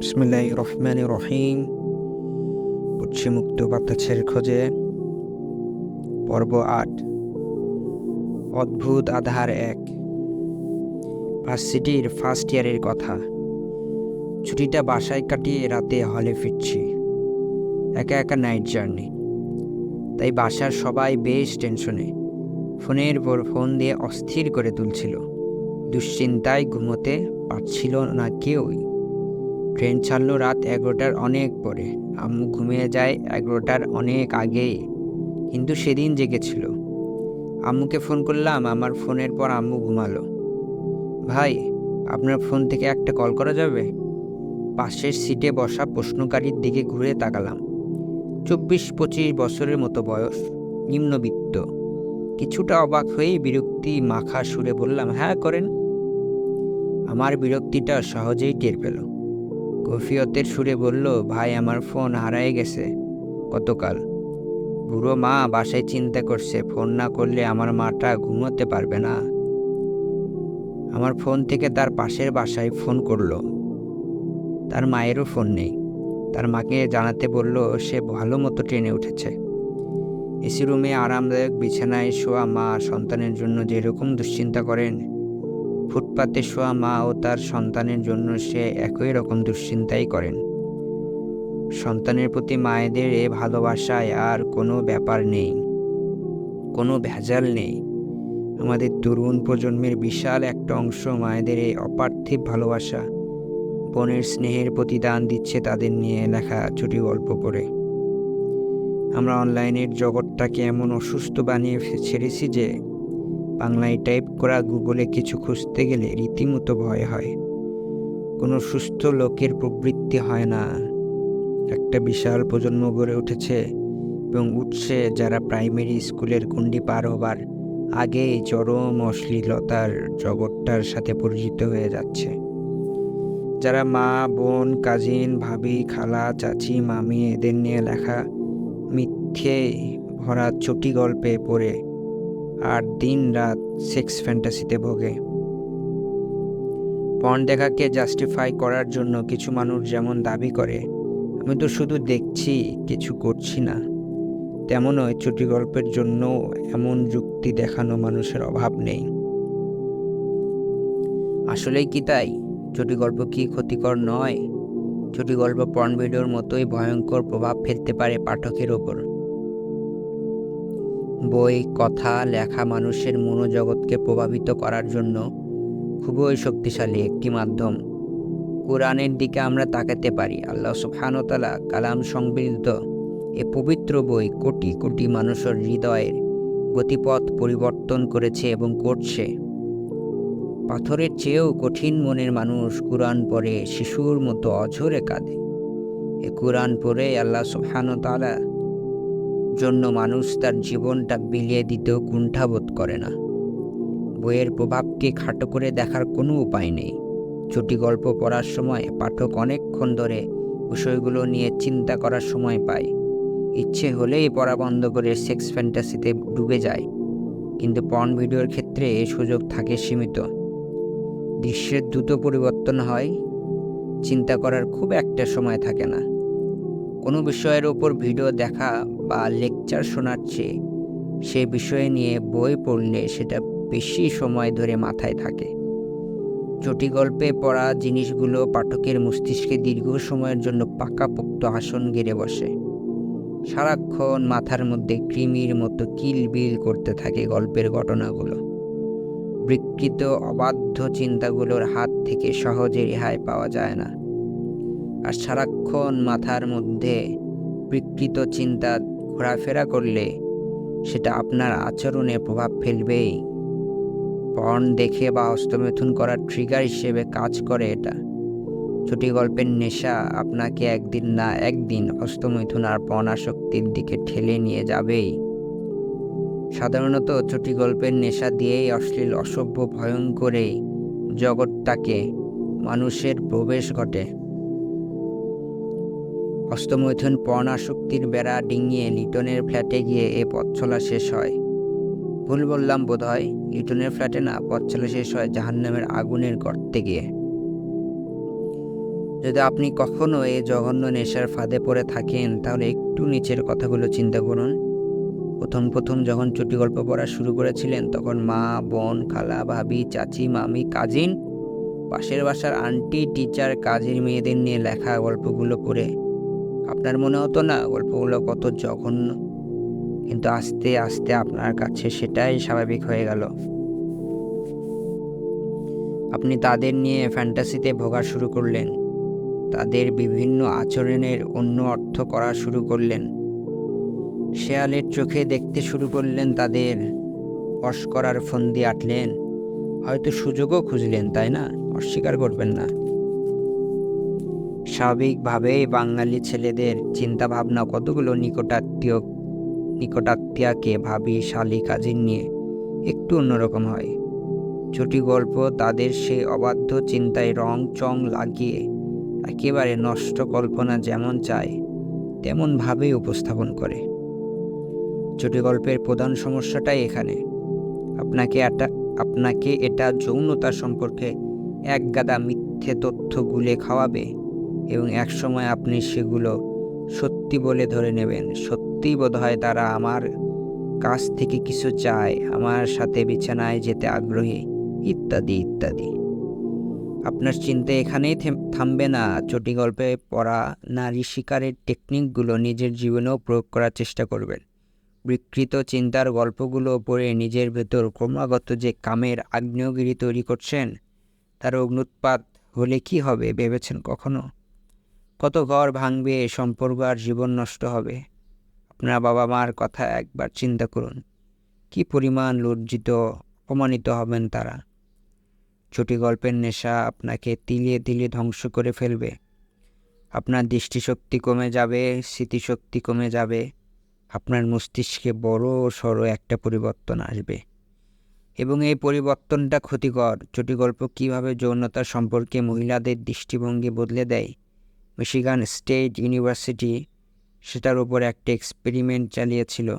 বিসমিল্লাহ রহমান রহিম। উচ্ছি মুক্ত বাতাসের খোঁজে। পর্ব আট। অদ্ভুত আধার এক। ভার্সিটির ফার্স্ট ইয়ারের কথা। ছুটিটা বাসায় কাটিয়ে রাতে হলে ফিরছি। একা একা নাইট জার্নি। তাই বাসার সবাই বেশ টেনশনে। ফোনের পর ফোন দিয়ে অস্থির করে তুলছিল। দুশ্চিন্তায় ঘুমোতে পারছিল না কেউই। ট্রেন ছাড়লো রাত এগারোটার অনেক পরে। আম্মু ঘুমিয়ে যায় এগারোটার অনেক আগেই। কিন্তু সেদিন জেগেছিল। আম্মুকে ফোন করলাম, আমার ফোনের পর আম্মু ঘুমালো। ভাই, আপনার ফোন থেকে একটা কল করা যাবে? পাশের সিটে বসা প্রশ্নকারীর দিকে ঘুরে তাকালাম। চব্বিশ পঁচিশ বছরের মতো বয়স, নিম্নবিত্ত। কিছুটা অবাক হয়েই বিরক্তি মাখা সুরে বললাম হ্যাঁ করেন। আমার বিরক্তিটা সহজেই টের পেল। কফিয়তের সুরে বলল, ভাই, আমার ফোন হারায় গেছে। গতকাল। বুড়ো মা বাসায় চিন্তা করছে, ফোন না করলে আমার মাটা ঘুমোতে পারবে না। আমার ফোন থেকে তার পাশের বাসায় ফোন করল। তার মায়েরও ফোন নেই। তার মাকে জানাতে বলল, সে ভালো মতো ট্রেনে উঠেছে। এসি রুমে আরামদায়ক বিছানায় শোয়া মা সন্তানের জন্য যেরকম দুশ্চিন্তা করেন ফুটপাতে শোয়া মা ও তার সন্তানের জন্য সে একই রকম দুশ্চিন্তাই করেন। সন্তানের প্রতি মায়েদের এ ভালোবাসায় আর কোনো ব্যাপার নেই। কোনো ভেজাল নেই। আমাদের তরুণ প্রজন্মের বিশাল একটা অংশ মায়েদের এই অপার্থিব ভালোবাসা, বোনের স্নেহের প্রতিদান দিচ্ছে তাদের নিয়ে লেখা ছুটি গল্প পড়ে। আমরা অনলাইনের জগৎটাকে এমন অসুস্থ বানিয়ে ছেড়েছি যে বাংলায় টাইপ করা গুগলে কিছু খুঁজতে গেলে রীতিমতো ভয় হয়। কোনো সুস্থ লোকের প্রবৃত্তি হয় না। একটা বিশাল প্রজন্ম গড়ে উঠেছে এবং উঠছে যারা প্রাইমারি স্কুলের গণ্ডি পার হবার আগেই চরম অশ্লীলতার জগৎটার সাথে পরিচিত হয়ে যাচ্ছে। যারা মা, বোন, কাজিন, ভাবি, খালা, চাচি, মামি এদের নিয়ে লেখা মিথ্যে ভরা চটি গল্পে পড়ে আর দিন রাত সেক্স ফ্যান্টাসিতে ভোগে। পণ দেখাকে জাস্টিফাই করার জন্য কিছু মানুষ যেমন দাবি করে, আমি তো শুধু দেখছি, কিছু করছি না। তেমনই চটি গল্পের জন্য এমন যুক্তি দেখানো মানুষের অভাব নেই। আসলেই কি তাই? চটি গল্প কি ক্ষতিকর নয়? চটি গল্প পর্ন ভিডিওর মতোই ভয়ঙ্কর প্রভাব ফেলতে পারে পাঠকের ওপর। বই, কথা, লেখা মানুষের মনোজগৎকে প্রভাবিত করার জন্য খুবই শক্তিশালী একটি মাধ্যম। কোরআনের দিকে আমরা তাকাতে পারি। আল্লাহ সুবহানতালা কালাম সংবলিত এ পবিত্র বই কোটি কোটি মানুষের হৃদয়ের গতিপথ পরিবর্তন করেছে এবং করছে। পাথরের চেয়েও কঠিন মনের মানুষ কোরআন পড়ে শিশুর মতো অঝরে কাঁদে। এ কোরআন পড়ে আল্লাহ সুবহানতালা জন্য মানুষ তার জীবনটা বিলিয়ে দিতেও কুণ্ঠাবোধ করে না। বইয়ের প্রভাবকে খাটো করে দেখার কোনো উপায় নেই। চটি গল্প পড়ার সময় পাঠক অনেকক্ষণ ধরে বিষয়গুলো নিয়ে চিন্তা করার সময় পায়। ইচ্ছে হলেই পড়া বন্ধ করে সেক্স ফ্যান্টাসিতে ডুবে যায়। কিন্তু পর্ন ভিডিওর ক্ষেত্রে এই সুযোগ থাকে সীমিত। দৃশ্যের দ্রুত পরিবর্তন হয়, চিন্তা করার খুব একটা সময় থাকে না। কোনো বিষয়ের ওপর ভিডিও দেখা বা লেকচার শোনার চেয়ে সে বিষয় নিয়ে বই পড়লে সেটা বেশি সময় ধরে মাথায় থাকে। চটি গল্পে পড়া জিনিসগুলো পাঠকের মস্তিষ্কে দীর্ঘ সময়ের জন্য পাকাপোক্ত আসন গেড়ে বসে। সারাক্ষণ মাথার মধ্যে কৃমির মতো কিলবিল করতে থাকে গল্পের ঘটনাগুলো। বিকৃত অবাধ্য চিন্তাগুলোর হাত থেকে সহজে রেহাই পাওয়া যায় না। আর সারাক্ষণ মাথার মধ্যে বিকৃত চিন্তা ঘোরাফেরা করলে সেটা আপনার আচরণে প্রভাব ফেলবেই। পর্ন দেখে বা হস্তমেথুন করার ট্রিগার হিসেবে কাজ করে এটা। ছুটি গল্পের নেশা আপনাকে একদিন না একদিন হস্তমৈথুন আর পণাশক্তির দিকে ঠেলে নিয়ে যাবেই। সাধারণত ছুটি গল্পের নেশা দিয়েই অশ্লীল, অসভ্য, ভয়ঙ্করে জগৎটাকে মানুষের প্রবেশ ঘটে। হস্তমৈথুন পণাশক্তির বেড়া ডিঙিয়ে লিটনের ফ্ল্যাটে গিয়ে এ পথ চলা শেষ হয়। ভুল বললাম বোধ হয় লিটনের ফ্ল্যাটে না পথ চলা শেষ হয় জাহান্নামের আগুনের গর্তে গিয়ে। যদি আপনি কখনো এই জঘন্য নেশার ফাঁদে পড়ে থাকেন, তাহলে একটু নিচের কথাগুলো চিন্তা করুন। প্রথম প্রথম যখন চুটি গল্প পড়া শুরু করেছিলেন, তখন মা, বোন, খালা, ভাবি, চাচি, মামি, কাজিন, পাশের বাসার আন্টি, টিচার কাজের মেয়েদের নিয়ে লেখা গল্পগুলো পড়ে আপনার মনে হতো না গল্পগুলো কত জঘন্য? কিন্তু আস্তে আস্তে আপনার কাছে সেটাই স্বাভাবিক হয়ে গেল। আপনি তাদের নিয়ে ফ্যান্টাসিতে ভোগা শুরু করলেন। তাদের বিভিন্ন আচরণের অন্য অর্থ করা শুরু করলেন। শেয়ালের চোখে দেখতে শুরু করলেন তাদের। বশ করার ফন্দি আটলেন। হয়তো সুযোগও খুঁজলেন, তাই না? অস্বীকার করবেন না। স্বাভাবিকভাবেই বাঙালি ছেলেদের চিন্তা ভাবনা কতগুলো নিকটাত্মীয়, নিকটাত্মীয়াকে ভাবি শালি কাজিন নিয়ে একটু অন্যরকম হয়। ছোটি গল্প তাদের সেই অবাধ্য চিন্তায় রং চং লাগিয়ে একেবারে নষ্ট কল্পনা যেমন চায় তেমনভাবেই উপস্থাপন করে। ছোটি গল্পের প্রধান সমস্যাটাই এখানে। আপনাকে এটা আপনাকে এটা যৌনতা সম্পর্কে একগাদা মিথ্যে তথ্য গুলে খাওয়াবে। এবং একসময় আপনি সেগুলো সত্যি বলে ধরে নেবেন। সত্যিই বোধ হয় তারা আমার কাছ থেকে কিছু চায়, আমার সাথে বিছানায় যেতে আগ্রহী, ইত্যাদি ইত্যাদি। আপনার চিন্তা এখানেই থামবে না। চটি গল্পে পড়া নারী শিকারের টেকনিকগুলো নিজের জীবনেও প্রয়োগ করার চেষ্টা করবেন। বিকৃত চিন্তার গল্পগুলো পড়ে নিজের ভেতর ক্রমাগত যে কামের আগ্নেয়গিরি তৈরি করছেন, তার অগ্নুৎপাত হলে কি হবে ভেবেছেন কখনো? কত ঘর ভাঙবে সম্পর্ক আর জীবন নষ্ট হবে। আপনার বাবা মার কথা একবার চিন্তা করুন। কি পরিমাণ লজ্জিত, অপমানিত হবেন তারা। ছোটি গল্পের নেশা আপনাকে তিলিয়ে তিলিয়ে ধ্বংস করে ফেলবে। আপনার দৃষ্টিশক্তি কমে যাবে, স্মৃতিশক্তি কমে যাবে। আপনার মস্তিষ্কে বড় সড়ো একটা পরিবর্তন আসবে। এবং এই পরিবর্তনটা ক্ষতিকর। চটি গল্প কীভাবে যৌনতা সম্পর্কে মহিলাদের দৃষ্টিভঙ্গি বদলে দেয় মিশিগান স্টেট ইউনিভার্সিটি সেটার উপর একটা এক্সপেরিমেন্ট চালিয়েছিল।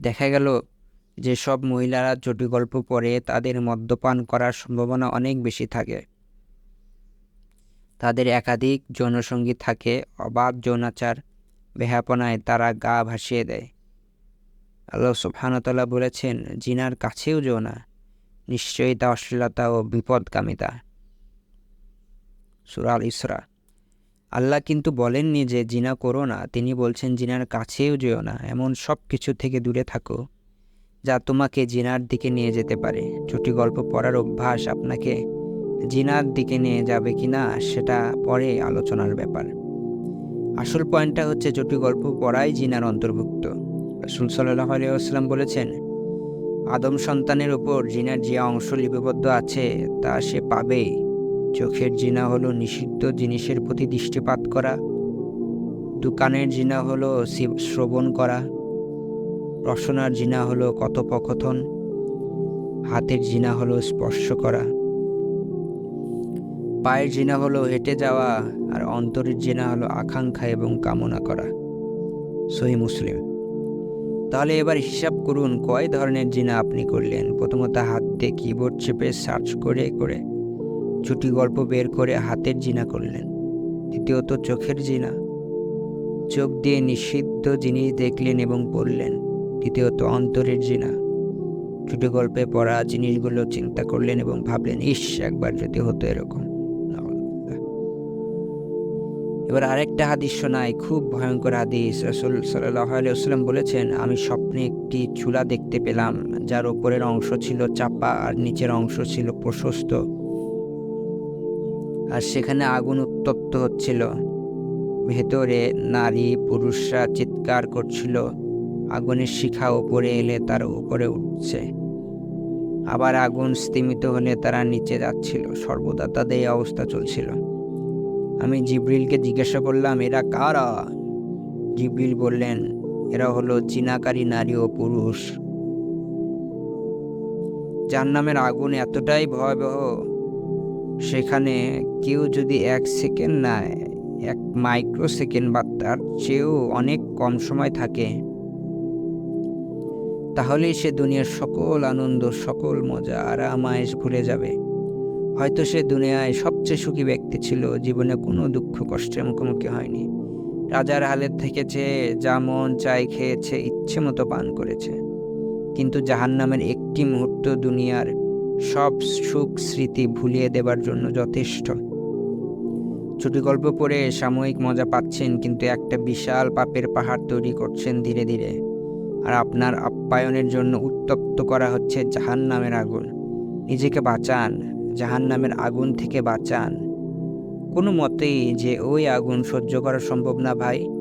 দেখা গেল যে সব মহিলারা চটি গল্প পড়ে তাদের মদ্যপান করার সম্ভাবনা অনেক বেশি থাকে। তাদের একাধিক যৌনসঙ্গী থাকে, অবাধ যৌনাচার বেহাপনায় তারা গা ভাসিয়ে দেয়। আল্লাহ সুবহানতাল্লাহ বলেছেন, জিনার কাছেও যেও না নিশ্চয়ই তা অশ্লীলতা ও বিপদকামিতা সুরাল ইসরা। আল্লাহ কিন্তু বলেননি যে জিনা করো না, তিনি বলছেন জিনার কাছেও যেও না, এমন সব কিছু থেকে দূরে থাকো, যা তোমাকে জিনার দিকে নিয়ে যেতে পারে। ছুটি গল্প পড়ার অভ্যাস আপনাকে জিনার দিকে নিয়ে যাবে কি না সেটা পরে আলোচনার ব্যাপার। আসল পয়েন্টটা হচ্ছে চটি গল্প পড়াই জিনার অন্তর্ভুক্ত। রসুল সাল্লাহ আলিয়াস্লাম বলেছেন, আদম সন্তানের ওপর জিনার যে অংশ লিপিবদ্ধ আছে, তা সে পাবেই। চোখের জিনা হলো নিষিদ্ধ জিনিসের প্রতি দৃষ্টিপাত করা। দোকানের জিনা হলো শ্রবণ করা। রসনার জিনা হলো কথোপকথন। হাতের জিনা হলো স্পর্শ করা। পায়ের জিনা হলো হেঁটে যাওয়া আর অন্তরের জিনা হলো আকাঙ্ক্ষা এবং কামনা করা। সহি মুসলিম। তাহলে এবার হিসাব করুন, কয় ধরনের জিনা আপনি করলেন? প্রথমত হাত কিবোর্ড চেপে সার্চ করে করে। ছুটি গল্প বের করে হাতের জিনা করলেন। দ্বিতীয়ত চোখের জিনা। চোখ দিয়ে নিষিদ্ধ জিনিস দেখলেন এবং পড়লেন তৃতীয়ত অন্তরের জিনা। ছুটি গল্পে পড়া জিনিসগুলো চিন্তা করলেন এবং ভাবলেন, ইস, একবার যদি হতো এরকম। এবার আরেকটা হাদিস শোনায় খুব ভয়ঙ্কর হাদিস। রসুল সাল্লাম বলেছেন, আমি স্বপ্নে একটি চুলা দেখতে পেলাম, যার ওপরের অংশ ছিল চাপা আর নিচের অংশ ছিল প্রশস্ত। আর সেখানে আগুন উত্তপ্ত হচ্ছিল। ভেতরে নারী পুরুষরা চিৎকার করছিল। আগুনের শিখা ওপরে এলে তার উপরে উঠছে। আবার আগুন স্তিমিত হলে তারা নিচে যাচ্ছিল। সর্বদা তাদের অবস্থা চলছিল। আমি জিব্রিলকে জিজ্ঞাসা করলাম, এরা কারা? জিব্রিল বললেন, এরা হলো চিনাকারী নারী ও পুরুষ। যার নামের আগুন এতটাই ভয়াবহ সেখানে কেউ যদি এক সেকেন্ড না, এক মাইক্রো সেকেন্ড বা তার চেয়েও অনেক কম সময় থাকে, তাহলেই সে দুনিয়ার সকল আনন্দ, সকল মজা আরাম আয়েস ভুলে যাবে। হয়তো সে দুনিয়ায় সবচেয়ে সুখী ব্যক্তি ছিল, জীবনে কোনো দুঃখ কষ্টের মুখোমুখি হয়নি। রাজার হালের থেকেছে যা মন চাই খেয়েছে ইচ্ছে মতো পান করেছে। কিন্তু জাহান্নামের একটি মুহূর্ত দুনিয়ার সব সুখ স্মৃতি ভুলিয়ে দেবার জন্য যথেষ্ট। ছুটি গল্প পড়ে সাময়িক মজা পাচ্ছেন, কিন্তু একটা বিশাল পাপের পাহাড় তৈরি করছেন ধীরে ধীরে। আর আপনার আপ্যায়নের জন্য উত্তপ্ত করা হচ্ছে জাহান্নামের আগুন। নিজেকে বাঁচান, জাহান্নামের আগুন থেকে বাঁচান। কোনো মতেই যে ওই আগুন সহ্য করা সম্ভব না ভাই।